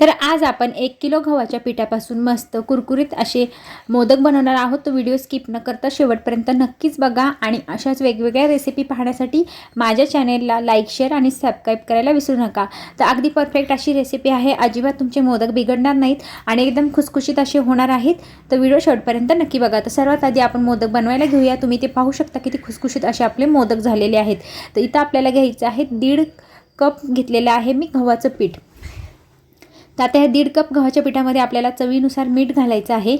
तर आज आपण एक किलो गव्हाच्या पिठापासून मस्त कुरकुरीत असे मोदक बनवणार आहोत. तो व्हिडिओ स्किप न करता शेवटपर्यंत नक्कीच बघा आणि अशाच वेगवेगळ्या रेसिपी पाहण्यासाठी माझ्या चॅनेलला लाईक शेअर आणि सबस्क्राईब करायला विसरू नका. तर अगदी परफेक्ट अशी रेसिपी आहे. अजिबात तुमचे मोदक बिघडणार नाहीत आणि एकदम खुसखुशीत असे होणार आहेत. तर व्हिडिओ शेवटपर्यंत नक्की बघा. तर सर्वात आधी आपण मोदक बनवायला घेऊया. तुम्ही ते पाहू शकता किती खुसखुशीत असे आपले मोदक झालेले आहेत. तर इथं आपल्याला घ्यायचं आहे दीड कप घेतलेलं आहे मी गव्हाचं पीठ. आता ह्या दीड कप गव्हाच्या पिठामध्ये आपल्याला चवीनुसार मीठ घालायचं आहे.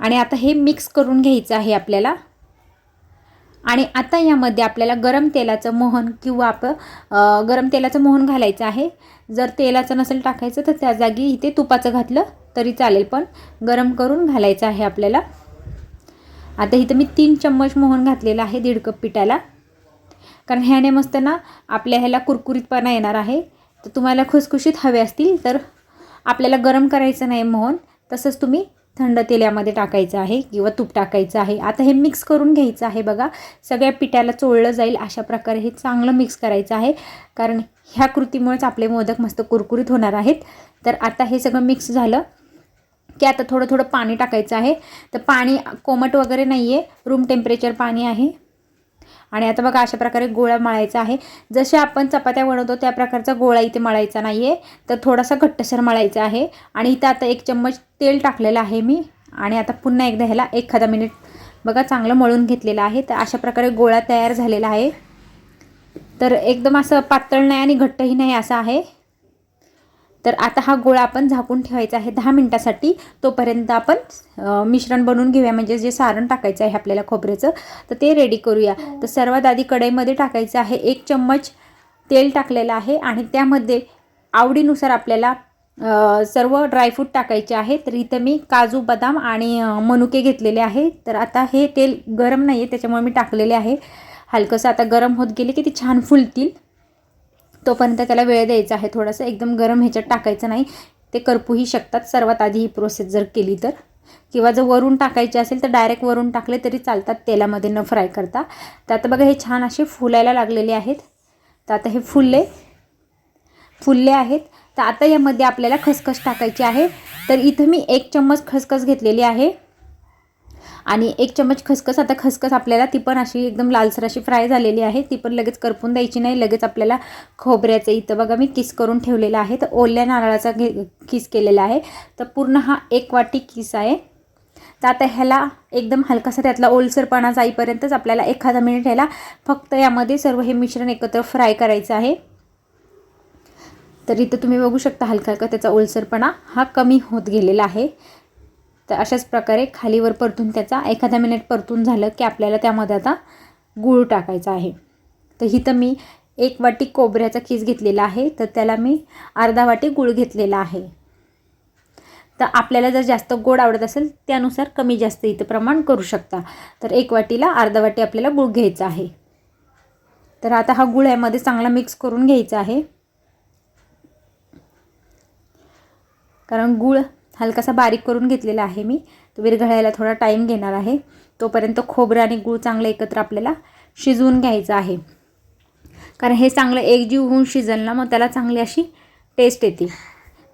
आणि आता हे मिक्स करून घ्यायचं आहे आपल्याला. आणि आता यामध्ये आपल्याला गरम तेलाचं मोहन किंवा आप गरम तेलाचं मोहन घालायचं आहे. जर तेलाचं नसेल टाकायचं तर त्या जागी इथे तुपाचं घातलं तरी चालेल पण गरम करून घालायचं आहे आपल्याला. आता इथं मी तीन चम्मच मोहन घातलेलं आहे दीड कप पिठाला. कारण ह्याने मस्त ना आपल्या ह्याला कुरकुरीतपणा येणार आहे. तर तुम्हाला खुसखुशीत हवे असतील तर आपल्याला गरम करायचं नाही मोहन. तसंच तुम्ही थंड तेलामध्ये टाकायचं आहे किंवा तूप टाकायचं आहे. आता हे मिक्स करून घ्यायचं आहे बघा. सगळ्या पिठाला चोळलं जाईल अशा प्रकारे हे चांगलं मिक्स करायचं आहे. कारण ह्या कृतीमुळेच आपले मोदक मस्त कुरकुरीत होणार आहेत. तर आता हे सगळं मिक्स झालं. की आता थोडं थोडं पाणी टाकायचं आहे. तर पाणी कोमट वगैरे नाही आहे रूम टेम्परेचर पाणी आहे. आणि आता बघा अशा प्रकारे गोळा मळायचा आहे. जसे आपण चपात्या बनवतो त्या प्रकारचा गोळा इथे मळायचा नाही आहे तर थोडासा घट्टसर मळायचा आहे. आणि इथं आता एक चम्मच तेल टाकलेलं आहे मी. आणि आता पुन्हा एकदा ह्याला एखादा मिनिट बघा चांगलं मळून घेतलेलं आहे. तर अशा प्रकारे गोळा तयार झालेला आहे. तर एकदम असं पातळ नाही आणि घट्टही नाही असं आहे. तर आता हा गोळा आपण झाकून ठेवायचा आहे दहा मिनटासाठी. तोपर्यंत आपण मिश्रण बनवून घेऊया. म्हणजे जे सारण टाकायचं आहे आपल्याला खोबऱ्याचं तर ते रेडी करूया. तर सर्वात आधी कढईमध्ये टाकायचं आहे. एक चम्मच तेल टाकलेलं आहे आणि त्यामध्ये आवडीनुसार आपल्याला सर्व ड्रायफ्रूट टाकायचे आहे तर इथं मी काजू बदाम आणि मनुके घेतलेले आहे. तर आता हे तेल गरम नाही आहे त्याच्यामुळे मी टाकलेले आहे. हलकंसं आता गरम होत गेले की ते छान फुलतील. तोपर्यंत त्याला वेळ द्यायचा आहे थोडासा. एकदम गरम ह्याच्यात टाकायचं नाही. ते करपूही शकतात. सर्वात आधी ही प्रोसेस जर केली तर. किंवा जर वरून टाकायचे असेल तर डायरेक्ट वरून टाकले तरी चालतात. तेलामध्ये न फ्राय करता. तर आता बघा हे छान असे फुलायला लागलेले आहेत. तर आता हे फुलले. फुलले आहेत. तर आता यामध्ये आपल्याला खसखस टाकायची आहे. तर इथं मी एक चम्मच खसखस घेतलेली आहे. आणि एक चम्मच खसखस आता खसखस आपल्याला ती पण अशी एकदम लालसर अशी फ्राय झालेली आहे. ती पण लगेच करपून द्यायची नाही लगेच आपल्याला खोबऱ्याचं इथं बघा मी किस करून ठेवलेलं आहे. तर ओल्या नारळाचा घे किस केलेला आहे. तर पूर्ण हा एक वाटी किस आहे. तर आता ह्याला एकदम हलकासा त्यातला ओलसरपणा जाईपर्यंतच आपल्याला एखादा मिनिट ह्याला फक्त यामध्ये सर्व हे मिश्रण एकत्र फ्राय करायचं आहे. तर इथं तुम्ही बघू शकता हलका हलका त्याचा ओलसरपणा हा कमी होत गेलेला आहे. तर अशाच प्रकारे खालीवर परतून त्याचा एखादा मिनिट परतून झालं की आपल्याला त्यामध्ये आता गूळ टाकायचा आहे. तर इथं मी एक वाटी कोबऱ्याचा खीस घेतलेला आहे. तर त्याला मी अर्धा वाटी गूळ घेतलेला आहे. तर आपल्याला जर जास्त गोड आवडत असेल त्यानुसार कमी जास्त इथं प्रमाण करू शकता. तर एक वाटीला अर्धा वाटी आपल्याला गूळ घ्यायचा आहे. तर आता हा गूळ यामध्ये चांगला मिक्स करून घ्यायचा आहे. कारण गूळ हलकासा बारीक करून घेतलेला आहे मी. तो विरघळायला थोडा टाईम घेणार आहे. तोपर्यंत खोबरं आणि गूळ चांगलं एकत्र आपल्याला शिजवून घ्यायचं आहे. कारण हे चांगलं एकजीव होऊन शिजल ना मग त्याला चांगली अशी टेस्ट येते.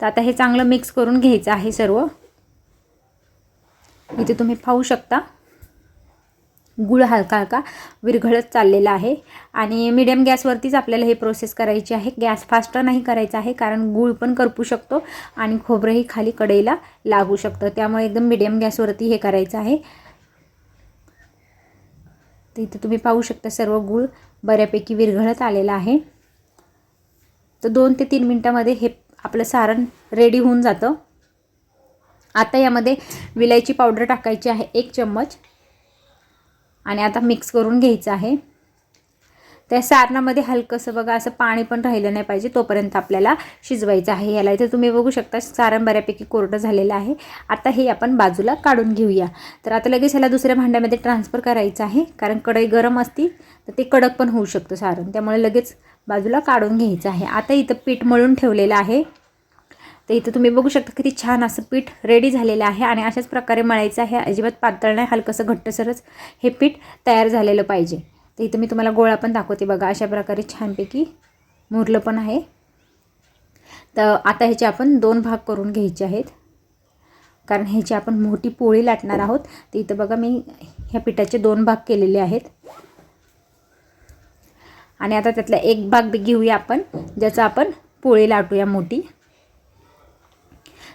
तर आता हे चांगलं मिक्स करून घ्यायचं आहे सर्व. इथे तुम्ही पाहू शकता. गुळ हलका हलका विरघळत चाललेला आहे. आणि मिडियम गॅसवरतीच आपल्याला हे प्रोसेस करायची आहे. गॅस फास्ट नाही करायचा आहे कारण गूळ पण करपू शकतो आणि खोबरंही खाली कढईला लागू शकतं. त्यामुळे एकदम मिडियम गॅसवरती हे करायचं आहे. तर इथं तुम्ही पाहू शकता सर्व गूळ बऱ्यापैकी विरघळत आलेला आहे. तर दोन ते तीन मिनटामध्ये हे आपलं सारण रेडी होऊन जातं. आता यामध्ये विलायची पावडर टाकायची आहे एक चम्मच. आणि आता मिक्स करून घ्यायचं आहे. त्या सारणामध्ये हलकंसं बघा असं पाणी पण राहिलं नाही पाहिजे तोपर्यंत आपल्याला शिजवायचं आहे. याला इथे तुम्ही बघू शकता सारण बऱ्यापैकी कोरडं झालेलं आहे. आता हे आपण बाजूला काढून घेऊया. तर आता लगेच ह्याला दुसऱ्या भांड्यामध्ये ट्रान्सफर करायचं आहे कारण कढई गरम असती तर ते कडक पण होऊ शकतं सारण. त्यामुळे लगेच बाजूला काढून घ्यायचं आहे. आता इथं पीठ मळून ठेवलेलं आहे. तर इथं तुम्ही बघू शकता किती छान असं पीठ रेडी झालेलं आहे आणि अशाच प्रकारे मळायचं आहे. अजिबात पातळ नाही हलकंसं घट्टसरच हे पीठ तयार झालेलं पाहिजे. तर इथं मी तुम्हाला गोळा पण दाखवते बघा. अशा प्रकारे छानपैकी मुरलं पण आहे. तर आता ह्याचे आपण दोन भाग करून घ्यायचे आहेत. कारण ह्याची आपण मोठी पोळी लाटणार आहोत. तर इथं बघा मी ह्या पिठाचे दोन भाग केलेले आहेत. आणि आता त्यातला एक भाग घेऊया आपण ज्याचा आपण पोळी लाटूया मोठी.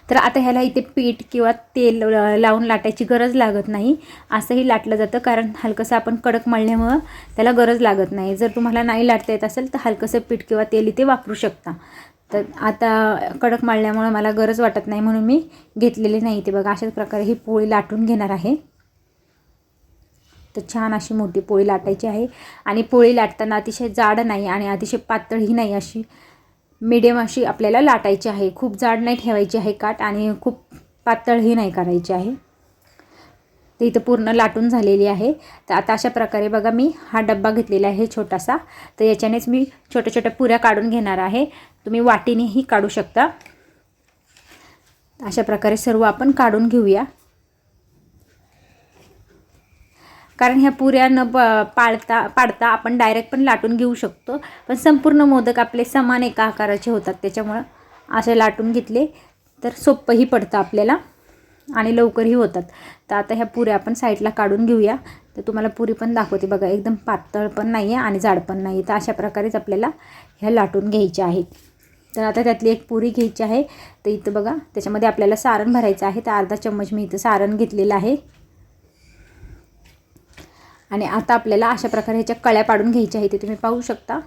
तर आता ह्याला इथे पीठ किंवा तेल लावून लाटायची गरज लागत नाही. असंही लाटलं जातं कारण हलकंसं आपण कडक मळल्यामुळं त्याला गरज लागत नाही. जर तुम्हाला नाही लाटता येत असेल तर हलकंसं पीठ किंवा तेल इथे वापरू शकता. तर आता कडक मळल्यामुळं मला गरज वाटत नाही म्हणून मी घेतलेली नाही ते बघा अशाच प्रकारे ही पोळी लाटून घेणार आहे. तर छान अशी मोठी पोळी लाटायची आहे. आणि पोळी लाटताना अतिशय जाड नाही आणि अतिशय पातळही नाही अशी. मीडियम अशी आपल्याला लाटायची आहे. खूप जाड नाही ठेवायची आहे काट आणि खूप पातळही नाही करायची आहे. तर इथं पूर्ण लाटून झालेली आहे. तर आता अशा प्रकारे बघा मी हा डब्बा घेतलेला आहे छोटासा. तर याच्यानेच मी छोट्या छोट्या पुऱ्या काढून घेणार आहे. तुम्ही वाटीनेही काढू शकता. अशा प्रकारे सर्व आपण काढून घेऊया. कारण ह्या पुऱ्या न प पाळता पाडता आपण डायरेक्ट पण लाटून घेऊ शकतो. पण संपूर्ण मोदक आपले समान एका आकाराचे होतात. त्याच्यामुळं असे लाटून घेतले तर सोपंही पडतं आपल्याला आणि लवकरही होतात. तर आता ह्या पुऱ्या आपण साईडला काढून घेऊया. तर तुम्हाला पुरी पण दाखवते बघा. एकदम पातळ पण नाही आहे आणि जाड पण नाही आहे तर अशा प्रकारेच आपल्याला ह्या लाटून घ्यायच्या आहेत. तर आता त्यातली एक पुरी घ्यायची आहे. तर इथं बघा त्याच्यामध्ये आपल्याला सारण भरायचं आहे. तर अर्धा चम्मच मी इथं सारण घेतलेलं आहे. आणि आता आपल्याला अशा प्रकारे ह्याच्या कळ्या पाडून घ्यायच्या आहेत ते तुम्ही पाहू शकता.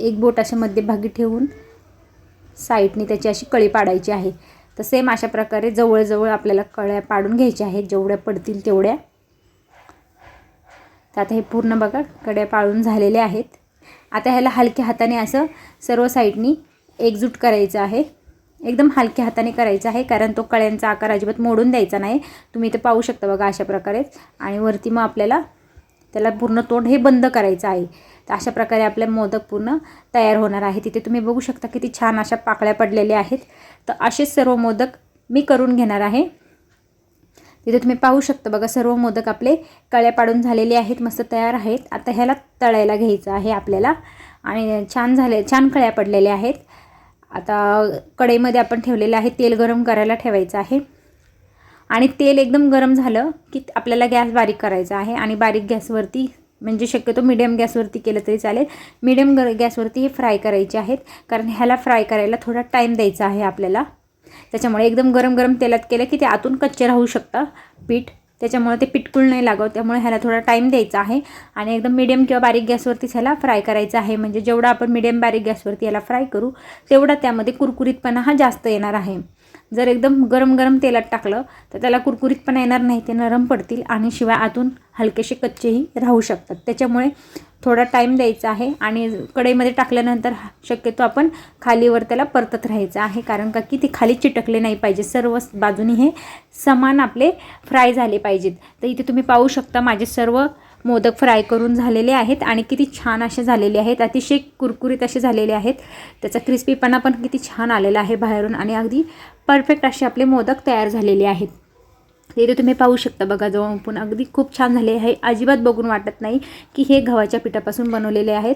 एक बोट असे मध्यभागी ठेवून साईडने त्याची अशी कळी पाडायची आहे. तर सेम अशा प्रकारे जवळजवळ आपल्याला कळ्या पाडून घ्यायच्या आहेत जेवढ्या पडतील तेवढ्या. तर आता हे पूर्ण बघा कड्या पाळून झालेल्या आहेत. आता ह्याला हलक्या हाताने असं सर्व साईडनी एकजूट करायचं आहे. एकदम हलक्या हाताने करायचं आहे कारण तो कळ्यांचा आकार अजिबात मोडून द्यायचा नाही. तुम्ही इथे पाहू शकता बघा अशा प्रकारेच आणि वरती मग आपल्याला त्याला पूर्ण तोंड हे बंद करायचं आहे. तर अशा प्रकारे आपले मोदक पूर्ण तयार होणार आहे. तिथे तुम्ही बघू शकता किती छान अशा पाकळ्या पडलेल्या आहेत. तर असेच सर्व मोदक मी करून घेणार आहे. तिथे तुम्ही पाहू शकता बघा सर्व मोदक आपले कळ्या पाडून झालेले आहेत मस्त तयार आहेत. आता ह्याला तळायला घ्यायचं आहे आपल्याला. आणि छान झाले छान कळ्या पडलेल्या आहेत. आता कढईमध्ये आपण ठेवलेलं आहे तेल गरम करायला ठेवायचं आहे. आणि तेल एकदम गरम झालं की आपल्याला गॅस बारीक करायचा आहे आणि बारीक गॅसवरती म्हणजे शक्यतो मिडियम गॅसवरती केलं तरी चालेल. मिडियम ग गॅसवरती हे फ्राय करायचे आहेत कारण ह्याला फ्राय करायला थोडा टाईम द्यायचा आहे आपल्याला. त्याच्यामुळे एकदम गरम गरम तेलात केलं की ते आतून कच्चे राहू शकतं. पीठ त्याच्यामुळे ते पिटकुळ नाही लागत त्यामुळे ह्याला थोडा टाईम द्यायचा आहे. आणि एकदम मिडियम किंवा बारीक गॅसवरतीच ह्याला फ्राय करायचं आहे. म्हणजे जेवढा आपण मिडियम बारीक गॅसवरती याला फ्राय करू तेवढा त्यामध्ये कुरकुरीतपणा हा जास्त येणार आहे. जर एकदम गरम गरम तेलात टाकलं तर त्याला कुरकुरीतपणा येणार नाही ते नरम पडतील आणि शिवाय आतून हलकेसे कच्चेही राहू शकतात. त्याच्यामुळे थोडा टाईम द्यायचा आहे आणि कढईमध्ये टाकल्यानंतर शक्यतो आपण खालीवर त्याला परतत राहायचं आहे. कारण का की ते खाली चिटकले नाही पाहिजे. सर्व बाजूनी हे समान आपले फ्राय झाले पाहिजेत. तर इथे तुम्ही पाहू शकता माझे सर्व मोदक फ्राय करून झालेले आहेत आणि किती छान असे झालेले आहेत. अतिशय कुरकुरीत असे झालेले आहेत. त्याचा क्रिस्पीपणा पण किती छान आलेला आहे बाहेरून आणि अगदी परफेक्ट असे आपले मोदक तयार झालेले आहेत. इथे तुम्ही पाहू शकता बघा जवळून अगदी खूप छान झाले आहे. अजिबात बघून वाटत नाही की हे गव्हाच्या पिठापासून बनवलेले आहेत.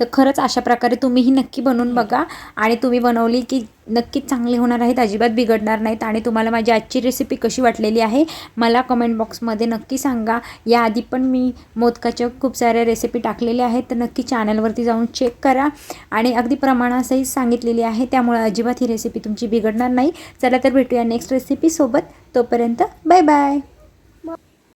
तर खरंच अशा प्रकारे तुम्हीही नक्की बनवून बघा. आणि तुम्ही बनवली की नक्कीच चांगले होणार आहेत अजिबात बिघडणार नाहीत. आणि तुम्हाला माझी आजची रेसिपी कशी वाटलेली आहे मला कमेंट बॉक्समध्ये नक्की सांगा. याआधी पण मी मोदकाच्या खूप साऱ्या रेसिपी टाकलेल्या आहेत. तर नक्की चॅनलवरती जाऊन चेक करा. आणि अगदी प्रमाणासही सांगितलेली आहे त्यामुळे अजिबात ही रेसिपी तुमची बिघडणार नाही. चला तर भेटूया नेक्स्ट रेसिपीसोबत तोपर्यंत बाय बाय